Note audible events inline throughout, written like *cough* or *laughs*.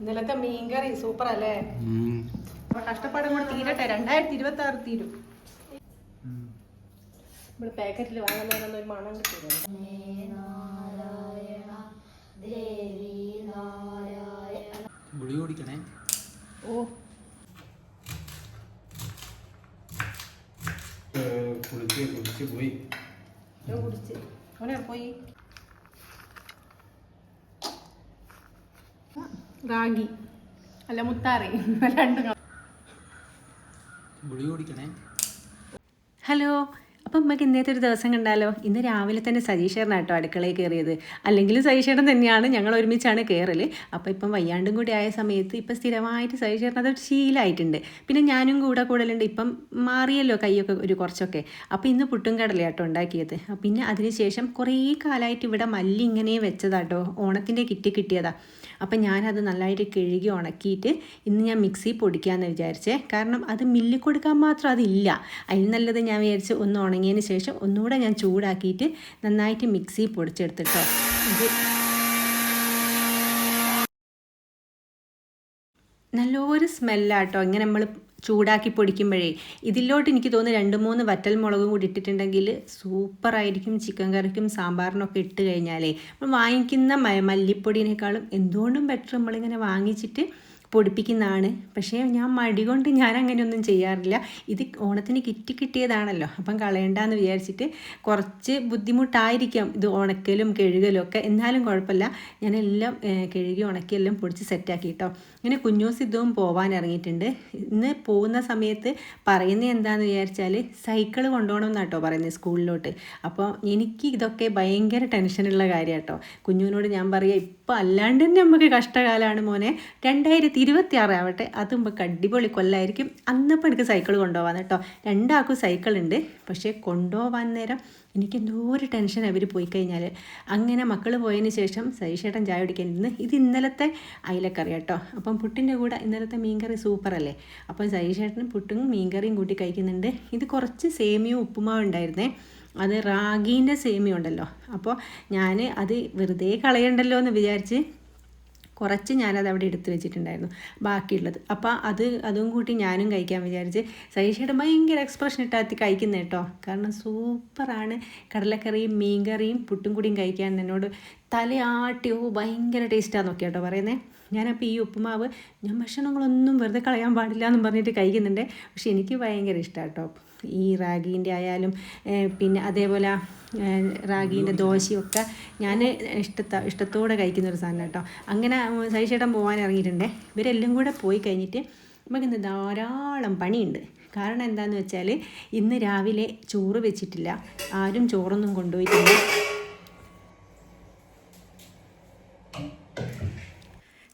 ഇന്നലത്തെ മീൻകറി സൂപ്പർ അല്ലേ അപ്പൊ കഷ്ടപ്പാടും കൂടെ തീരട്ടെ. രണ്ടായിരത്തി ഇരുപത്തി ആറ് തീരും ഇവിടെ പാക്കറ്റിൽ വാങ്ങുന്ന ഒരു മണം കുടിക്കണേ. ഓ. കുടിച്ച് കുടിച്ച് പോയി. കുടിച്ച്. അവനെ പോയി. റാഗി. അല്ല മുത്താറി. *laughs* രണ്ടും ഹലോ അപ്പം നമുക്ക് ഇന്നത്തെ ഒരു ദിവസം കണ്ടാലോ? ഇന്ന് രാവിലെ തന്നെ സജീഷേറിന് കേട്ടോ അടുക്കളയിൽ കയറിയത്. അല്ലെങ്കിൽ സജീഷേട്ടൻ തന്നെയാണ്. ഞങ്ങൾ ഒരുമിച്ചാണ് കയറൽ അപ്പോൾ ഇപ്പം വയ്യാണ്ടും കൂടി ആയ സമയത്ത് ഇപ്പം സ്ഥിരമായിട്ട് സജീഷേറിന് അതൊരു ശീലമായിട്ടുണ്ട് പിന്നെ ഞാനും കൂടെ കൂടലുണ്ട്. ഇപ്പം മാറിയല്ലോ കൈയൊക്കെ ഒരു കുറച്ചൊക്കെ. അപ്പോൾ ഇന്ന് പുട്ടും കടലയാട്ടോ ഉണ്ടാക്കിയത്. പിന്നെ അതിനുശേഷം കുറേ കാലമായിട്ട് ഇവിടെ മല്ലി ഇങ്ങനെ വെച്ചതാട്ടോ. ഓണത്തിന്റെ കിറ്റ് കിട്ടിയതാ. അപ്പം ഞാനത് നല്ലതായിട്ട് കഴുകി ഉണക്കിയിട്ട് ഇന്ന് ഞാൻ മിക്സി പൊടിക്കാമെന്ന് വിചാരിച്ചേ. കാരണം അത് മില്ലിൽ കൊടുക്കാൻ മാത്രം അതില്ല. അതിൽ നല്ലത് ഞാൻ വിചാരിച്ച് ഒന്ന് ഉണങ്ങിയതിന് ശേഷം ഒന്നുകൂടെ ഞാൻ ചൂടാക്കിയിട്ട് നന്നായിട്ട് മിക്സി പൊടിച്ചെടുത്തിട്ടോ. നല്ലൊരു സ്മെല്ലാട്ടോ. ഇങ്ങനെ നമ്മൾ ചൂടാക്കി പൊടിക്കുമ്പോഴേ ഇതിലോട്ട് എനിക്ക് തോന്നുന്നു രണ്ട് മൂന്ന് വറ്റൽ മുളകും കൂടി ഇട്ടിട്ടുണ്ടെങ്കിൽ സൂപ്പറായിരിക്കും ചിക്കൻ കറിക്കും സാമ്പാറിനൊക്കെ ഇട്ട് കഴിഞ്ഞാലേ. നമ്മൾ വാങ്ങിക്കുന്ന മല്ലിപ്പൊടിയേക്കാളും എന്തുകൊണ്ടും ബെറ്റർ നമ്മളിങ്ങനെ വാങ്ങിച്ചിട്ട് പൊടിപ്പിക്കുന്നതാണ്. പക്ഷേ ഞാൻ മടി കൊണ്ട് ഞാൻ അങ്ങനെയൊന്നും ചെയ്യാറില്ല. ഇത് ഓണത്തിന് കിറ്റ് കിട്ടിയതാണല്ലോ. അപ്പം കളയണ്ടെന്ന് വിചാരിച്ചിട്ട് കുറച്ച് ബുദ്ധിമുട്ടായിരിക്കാം ഇത് ഉണക്കലും കഴുകലും ഒക്കെ. എന്നാലും കുഴപ്പമില്ല. ഞാനെല്ലാം കഴുകി ഉണക്കി എല്ലാം പൊടിച്ച് സെറ്റാക്കി കേട്ടോ ഇങ്ങനെ കുഞ്ഞൂസ് ഇതും പോവാൻ ഇറങ്ങിയിട്ടുണ്ട്. ഇന്ന് പോകുന്ന സമയത്ത് പറയുന്നത് എന്താണെന്ന് വിചാരിച്ചാൽ സൈക്കിൾ കൊണ്ടുപോകണം എന്നാട്ടോ പറയുന്നത് സ്കൂളിലോട്ട്. അപ്പോൾ എനിക്ക് ഇതൊക്കെ ഭയങ്കര ടെൻഷനുള്ള കാര്യമാണ് കേട്ടോ കുഞ്ഞുവിനോട് ഞാൻ പറയുക ഇപ്പം അല്ലാണ്ട് തന്നെ നമുക്ക് കഷ്ടകാലമാണ് മോനെ. രണ്ടായിരത്തി ഇരുപത്തി ആറ് ആവട്ടെ അത് നമുക്ക് അടിപൊളി കൊല്ലായിരിക്കും. അന്നപ്പോൾ എനിക്ക് സൈക്കിൾ കൊണ്ടുപോകാൻ കേട്ടോ രണ്ടാൾക്കും സൈക്കിൾ ഉണ്ട്. പക്ഷേ കൊണ്ടുപോകാൻ നേരം എനിക്ക് എന്തോ ഒരു ടെൻഷൻ അവർ പോയി കഴിഞ്ഞാൽ അങ്ങനെ മക്കൾ പോയതിന് ശേഷം സൈഷേട്ടൻ ചായ കുടിക്കാൻ ഇരുന്ന് ഇത് ഇന്നലത്തെ അയിലക്കറി കേട്ടോ അപ്പം പുട്ടിന്റെ കൂടെ ഇന്നലത്തെ മീൻകറി സൂപ്പർ അല്ലേ? അപ്പം സൈഷേട്ടൻ പുട്ടും മീൻകറിയും കൂട്ടി കഴിക്കുന്നുണ്ട്. ഇത് കുറച്ച് സേമിയും ഉപ്പുമാവും ഉണ്ടായിരുന്നേ. അത് റാഗീന്റെ സേമിയ ഉണ്ടല്ലോ. അപ്പോൾ ഞാൻ അത് വെറുതെ കളയണ്ടല്ലോ എന്ന് വിചാരിച്ച് കുറച്ച് ഞാനത് അവിടെ എടുത്തു വെച്ചിട്ടുണ്ടായിരുന്നു ബാക്കിയുള്ളത്. അപ്പോൾ അത് അതും കൂട്ടി ഞാനും കഴിക്കാൻ വിചാരിച്ച് സൈഷയുടെ ഭയങ്കര എക്സ്പ്രഷൻ ഇട്ടാത്തി കഴിക്കുന്നത് കേട്ടോ. കാരണം സൂപ്പറാണ്. കടലക്കറിയും മീൻകറിയും പുട്ടും കൂടിയും കഴിക്കാൻ എന്നോട് തലയാട്ടി ഓ ഭയങ്കര ടേസ്റ്റാന്ന് കേട്ടോ പറയുന്നത് ഞാനപ്പോൾ ഈ ഉപ്പുമാവ് ഞാൻ ഭക്ഷണങ്ങളൊന്നും വെറുതെ കളയാൻ പാടില്ല എന്നും പറഞ്ഞിട്ട് കഴിക്കുന്നുണ്ട്. പക്ഷെ എനിക്ക് ഭയങ്കര ഇഷ്ടമാണ് കേട്ടോ. ഈ റാഗീന്റെ ആയാലും പിന്നെ അതേപോലെ റാഗീന്റെ ദോശയൊക്കെ ഞാൻ ഇഷ്ടത്ത ഇഷ്ടത്തോടെ കഴിക്കുന്ന ഒരു സാധനം കേട്ടോ. അങ്ങനെ സൈഷേട്ടൻ പോകാൻ ഇറങ്ങിയിട്ടുണ്ടേ. ഇവരെല്ലാം കൂടെ പോയി കഴിഞ്ഞിട്ട് നമുക്ക് ഇന്ന് ധാരാളം പണിയുണ്ട്. കാരണം എന്താണെന്ന് വെച്ചാൽ ഇന്ന് രാവിലെ ചോറ് വെച്ചിട്ടില്ല. ആരും ചോറൊന്നും കൊണ്ടുപോയിട്ടില്ല.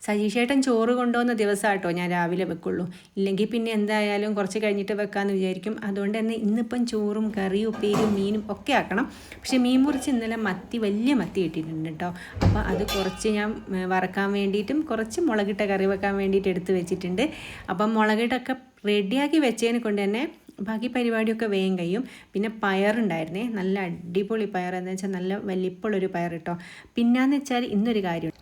സജീഷേട്ടൻ ചോറ് കൊണ്ടുവന്ന ദിവസമാട്ടോ ഞാൻ രാവിലെ വെക്കുള്ളൂ. ഇല്ലെങ്കിൽ പിന്നെ എന്തായാലും കുറച്ച് കഴിഞ്ഞിട്ട് വെക്കാമെന്ന് വിചാരിക്കും. അതുകൊണ്ട് തന്നെ ഇന്നിപ്പം ചോറും കറിയും ഉപ്പേരും മീനും ഒക്കെ ആക്കണം. പക്ഷേ മീൻ മുറിച്ച് ഇന്നലെ മത്തി വലിയ മത്തി കിട്ടിയിട്ടുണ്ട് കേട്ടോ. അപ്പോൾ അത് കുറച്ച് ഞാൻ വറക്കാൻ വേണ്ടിയിട്ടും കുറച്ച് മുളകിട്ട കറി വെക്കാൻ വേണ്ടിയിട്ട് എടുത്ത് വെച്ചിട്ടുണ്ട്. അപ്പം മുളകിട്ടൊക്കെ റെഡിയാക്കി വെച്ചതിനെ കൊണ്ട് തന്നെ ബാക്കി പരിപാടിയൊക്കെ വേഗം കഴിയും. പിന്നെ പയറുണ്ടായിരുന്നേ. നല്ല അടിപൊളി പയർ. എന്ന് വെച്ചാൽ നല്ല വലിപ്പമുള്ളൊരു പയർ കേട്ടോ. പിന്നാന്ന് വെച്ചാൽ ഇന്നൊരു കാര്യം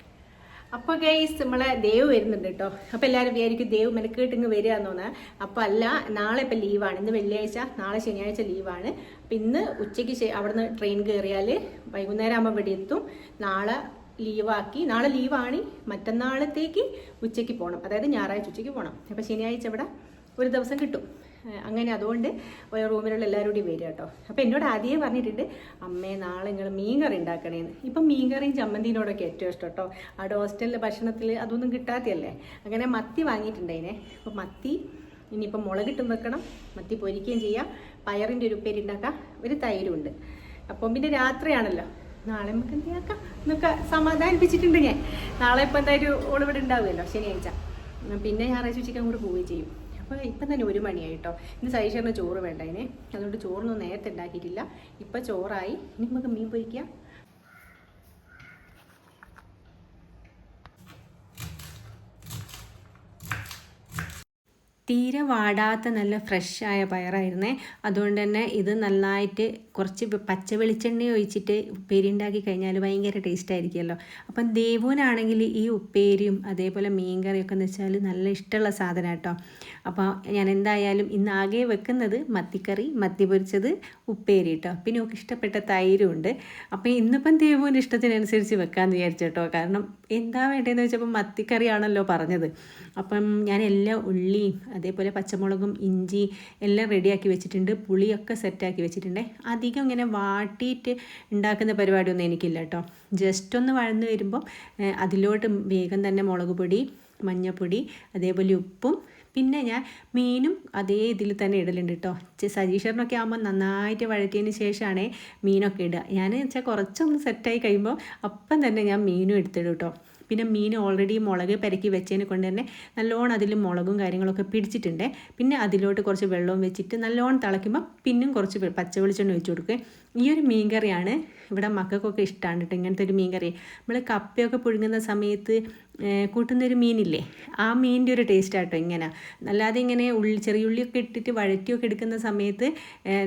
അപ്പൊ ഗൈസ് നമ്മളെ ദേവ് വരുന്നുണ്ട് കേട്ടോ അപ്പൊ എല്ലാരും വിചാരിക്കും ദേവ് മെനക്കേട്ട് ഇങ്ങ് വരിക തോന്നുക അപ്പൊ അല്ല നാളെ ഇപ്പൊ ലീവാണ് ഇന്ന് വെള്ളിയാഴ്ച നാളെ ശനിയാഴ്ച ലീവാണ് അപ്പൊ ഇന്ന് ഉച്ചയ്ക്ക് അവിടുന്ന് ട്രെയിൻ കയറിയാൽ വൈകുന്നേരം ആകുമ്പോൾ ഇവിടെ എത്തും. നാളെ ലീവാക്കി നാളെ ലീവാണി മറ്റന്നാളത്തേക്ക് ഉച്ചയ്ക്ക് പോകണം അതായത് ഞായറാഴ്ച ഉച്ചയ്ക്ക് പോകണം അപ്പൊ ശനിയാഴ്ച ഇവിടെ ഒരു ദിവസം കിട്ടും. അങ്ങനെ അതുകൊണ്ട് റൂമിലുള്ള എല്ലാവരും കൂടി വരിക കേട്ടോ. അപ്പോൾ എന്നോട് ആദ്യമേ പറഞ്ഞിട്ടുണ്ട് അമ്മേ നാളെ നിങ്ങൾ മീൻ കറി ഉണ്ടാക്കണേന്ന്. ഇപ്പം മീൻ കറിയും ചമ്മന്തിനോടൊക്കെ ഏറ്റവും ഇഷ്ടം കേട്ടോ. അവിടെ ഹോസ്റ്റലിലെ ഭക്ഷണത്തിൽ അതൊന്നും കിട്ടാത്തയല്ലേ? അങ്ങനെ മത്തി വാങ്ങിയിട്ടുണ്ടായിനെ. അപ്പോൾ മത്തി ഇനിയിപ്പം മുളകിട്ടും വെക്കണം. മത്തി പൊരിക്കുകയും ചെയ്യാം. പയറിന്റെ ഒരു ഉപ്പേരി ഉണ്ടാക്കാം. ഒരു തൈരും ഉണ്ട് അപ്പം പിന്നെ രാത്രിയാണല്ലോ. നാളെ നമുക്ക് എന്ത് ചെയ്യാക്കാം? എന്നൊക്കെ സമാധാനിപ്പിച്ചിട്ടുണ്ട് ഞാൻ. നാളെ ഇപ്പം എന്തായാലും ഓളിവിടെ ഉണ്ടാവുമല്ലോ. ശനിയാഴ്ച. പിന്നെ ഞായറാഴ്ച ഉച്ചയ്ക്ക് അങ്ങോട്ട് പോവുകയും ചെയ്യും. അപ്പോൾ ഇപ്പം തന്നെ ഒരു മണിയായി കേട്ടോ ഇന്ന് സൈഷറിന് ചോറ് വേണ്ട ഇനി അതുകൊണ്ട് ചോറൊന്നും നേരത്തെ ഉണ്ടാക്കിയിട്ടില്ല. ഇപ്പം ചോറായി. ഇനി നമുക്ക് മീൻ പൊരിക്കാം. തീരെ വാടാത്ത നല്ല ഫ്രഷായ പയറായിരുന്നേ. അതുകൊണ്ട് തന്നെ ഇത് നന്നായിട്ട് കുറച്ച് പച്ച വെളിച്ചെണ്ണ ഒഴിച്ചിട്ട് ഉപ്പേരി ഉണ്ടാക്കി കഴിഞ്ഞാൽ ഭയങ്കര ടേസ്റ്റ് ആയിരിക്കുമല്ലോ അപ്പം ദേവുവിനാണെങ്കിൽ ഈ ഉപ്പേരിയും അതേപോലെ മീൻകറിയൊക്കെ എന്ന് വെച്ചാൽ നല്ല ഇഷ്ടമുള്ള സാധനം കേട്ടോ അപ്പോൾ ഞാൻ എന്തായാലും ഇന്ന് ആകെ വെക്കുന്നത് മത്തിക്കറി മത്തി പൊരിച്ചത് ഉപ്പേരി കേട്ടോ. പിന്നെ ഒക്കെ ഇഷ്ടപ്പെട്ട തൈരും ഉണ്ട്. അപ്പോൾ ഇന്നിപ്പം ദേവുവിന്റെ ഇഷ്ടത്തിനനുസരിച്ച് വെക്കാമെന്ന് വിചാരിച്ചു കേട്ടോ. കാരണം എന്താ വേണ്ടതെന്ന് വെച്ചപ്പോൾ മത്തിക്കറിയാണല്ലോ പറഞ്ഞത്. അപ്പം ഞാൻ എല്ലാ ഉള്ളിയും അതേപോലെ പച്ചമുളകും ഇഞ്ചി എല്ലാം റെഡിയാക്കി വെച്ചിട്ടുണ്ട്. പുളിയൊക്കെ സെറ്റാക്കി വെച്ചിട്ടുണ്ട്. അധികം ഇങ്ങനെ വാട്ടിയിട്ട് ഉണ്ടാക്കുന്ന പരിപാടിയൊന്നും എനിക്കില്ല കേട്ടോ. ജസ്റ്റ് ഒന്ന് വഴന്ന് വരുമ്പോൾ അതിലോട്ട് വേഗം തന്നെ മുളക് പൊടി മഞ്ഞൾപ്പൊടി അതേപോലെ ഉപ്പും പിന്നെ ഞാൻ മീനും അതേ ഇതിൽ തന്നെ ഇടലുണ്ട് കേട്ടോ. സജീഷറിനൊക്കെ ആകുമ്പോൾ നന്നായിട്ട് വഴറ്റിയതിന് ശേഷമാണ് മീനൊക്കെ ഇടുക. ഞാൻ വെച്ചാൽ കുറച്ചൊന്ന് സെറ്റായി കഴിയുമ്പോൾ അപ്പം തന്നെ ഞാൻ മീനും എടുത്തിടും കേട്ടോ. പിന്നെ മീൻ ഓൾറെഡി മുളക് പെരക്കി വെച്ചതിനെ കൊണ്ട് തന്നെ നല്ലോണം അതിൽ മുളകും കാര്യങ്ങളൊക്കെ പിടിച്ചിട്ടുണ്ട്. പിന്നെ അതിലോട്ട് കുറച്ച് വെള്ളവും വെച്ചിട്ട് നല്ലോണം തിളയ്ക്കുമ്പോൾ പിന്നും കുറച്ച് പച്ച വെളിച്ചെണ്ണ കൊടുക്കുക. ഈ ഒരു മീൻ കറിയാണ് ഇവിടെ മക്കൾക്കൊക്കെ ഇഷ്ടമാണ് കേട്ടോ ഇങ്ങനത്തെ ഒരു മീൻ കറി നമ്മൾ കപ്പയൊക്കെ പുഴുങ്ങുന്ന സമയത്ത് കൂട്ടുന്നൊരു മീനില്ലേ? ആ മീനിന്റെ ഒരു ടേസ്റ്റ് ആട്ടോ ഇങ്ങനെ. അല്ലാതെ ഇങ്ങനെ ഉള്ളി ചെറിയ ഉള്ളിയൊക്കെ ഇട്ടിട്ട് വഴറ്റിയൊക്കെ എടുക്കുന്ന സമയത്ത്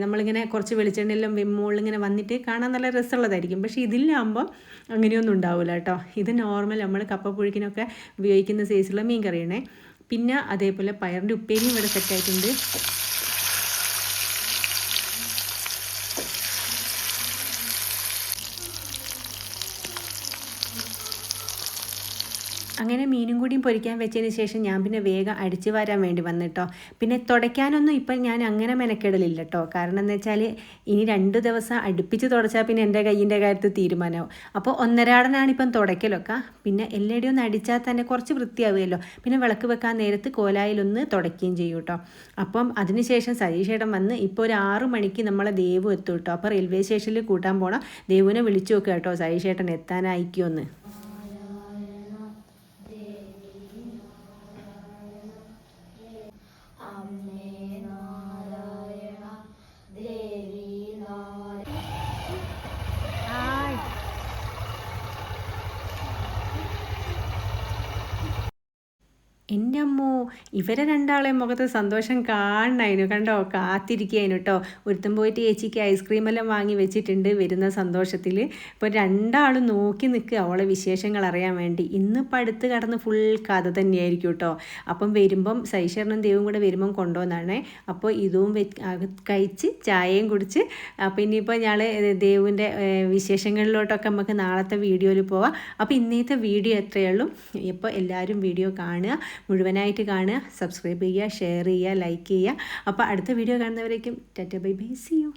നമ്മളിങ്ങനെ കുറച്ച് വെളിച്ചെണ്ണയെല്ലാം ഇങ്ങനെ വന്നിട്ട് കാണാൻ നല്ല രസമുള്ളതായിരിക്കും. പക്ഷേ ഇതിലാകുമ്പോൾ അങ്ങനെയൊന്നും ഉണ്ടാവില്ല കേട്ടോ ഇത് നോർമൽ നമ്മൾ കപ്പ പുഴുക്കിനൊക്കെ ഉപയോഗിക്കുന്ന സൈസുള്ള മീൻ കറിയാണേ പിന്നെ അതേപോലെ പയറിന്റെ ഉപ്പേരിയും ഇവിടെ സെറ്റായിട്ടുണ്ട് അങ്ങനെ മീനും കൂടിയും പൊരിക്കാൻ വെച്ചതിന് ശേഷം ഞാൻ പിന്നെ വേഗം അടിച്ചു വരാൻ വേണ്ടി വന്നിട്ടോ. പിന്നെ തുടയ്ക്കാനൊന്നും ഇപ്പം ഞാൻ അങ്ങനെ മെനക്കെടലില്ല കേട്ടോ കാരണം എന്ന് വെച്ചാൽ ഇനി രണ്ട് ദിവസം അടുപ്പിച്ച് തുടച്ചാൽ പിന്നെ എന്റെ കയ്യിന്റെ കാര്യത്തിൽ തീരുമാനമാവും. അപ്പോൾ ഒന്നരാടനാണ് ഇപ്പം തുടയ്ക്കലൊക്കെ. പിന്നെ എല്ലായിടെയും ഒന്ന് അടിച്ചാൽ തന്നെ കുറച്ച് വൃത്തിയാവുമല്ലോ പിന്നെ വിളക്ക് വെക്കാൻ നേരത്ത് കോലായിലൊന്ന് തുടയ്ക്കുകയും ചെയ്യും കേട്ടോ. അപ്പം അതിനുശേഷം സതീഷേട്ടൻ വന്ന് ഇപ്പോൾ ഒരു ആറു മണിക്ക് നമ്മളെ ദേവു എത്തും കേട്ടോ. അപ്പോൾ റെയിൽവേ സ്റ്റേഷനിൽ കൂട്ടാൻ പോകണം ദേവുവിനെ വിളിച്ചു നോക്കുക കേട്ടോ. സതീഷേട്ടൻ എത്താനായിക്കുമെന്ന് എന്റെ അമ്മോ ഇവരെ രണ്ടാളെ മുഖത്ത് സന്തോഷം കാണണതിനു കണ്ടോ? കാത്തിരിക്കുകയായിരുന്നു കേട്ടോ ഒരുത്തം പോയിട്ട് ചേച്ചിക്ക് ഐസ്ക്രീമെല്ലാം വാങ്ങി വെച്ചിട്ടുണ്ട്. വരുന്ന സന്തോഷത്തിൽ ഇപ്പോൾ രണ്ടാളും നോക്കി നിൽക്കുക അവളെ വിശേഷങ്ങൾ അറിയാൻ വേണ്ടി. ഇന്ന് അടുത്ത് കടന്ന് ഫുൾ കഥ തന്നെയായിരിക്കും കേട്ടോ അപ്പം വരുമ്പം സൈശ്വരനും ദേവും കൂടെ വരുമ്പം കൊണ്ടുവന്നാണേ. അപ്പോൾ ഇതും കഴിച്ച് ചായയും കുടിച്ച് അപ്പോൾ ഇനിയിപ്പോൾ ഞങ്ങൾ ദേവിന്റെ വിശേഷങ്ങളിലോട്ടൊക്കെ നമുക്ക് നാളത്തെ വീഡിയോയിൽ പോവാം. അപ്പോൾ ഇന്നത്തെ വീഡിയോ എത്രയേ ഉള്ളൂ? ഇപ്പോൾ എല്ലാവരും വീഡിയോ കാണുക. മുഴുവനായിട്ട് കാണുക സബ്സ്ക്രൈബ് ചെയ്യുക ഷെയർ ചെയ്യുക ലൈക്ക് ചെയ്യുക. അപ്പോൾ അടുത്ത video കാണുന്നവരേക്കും tata bye bye see you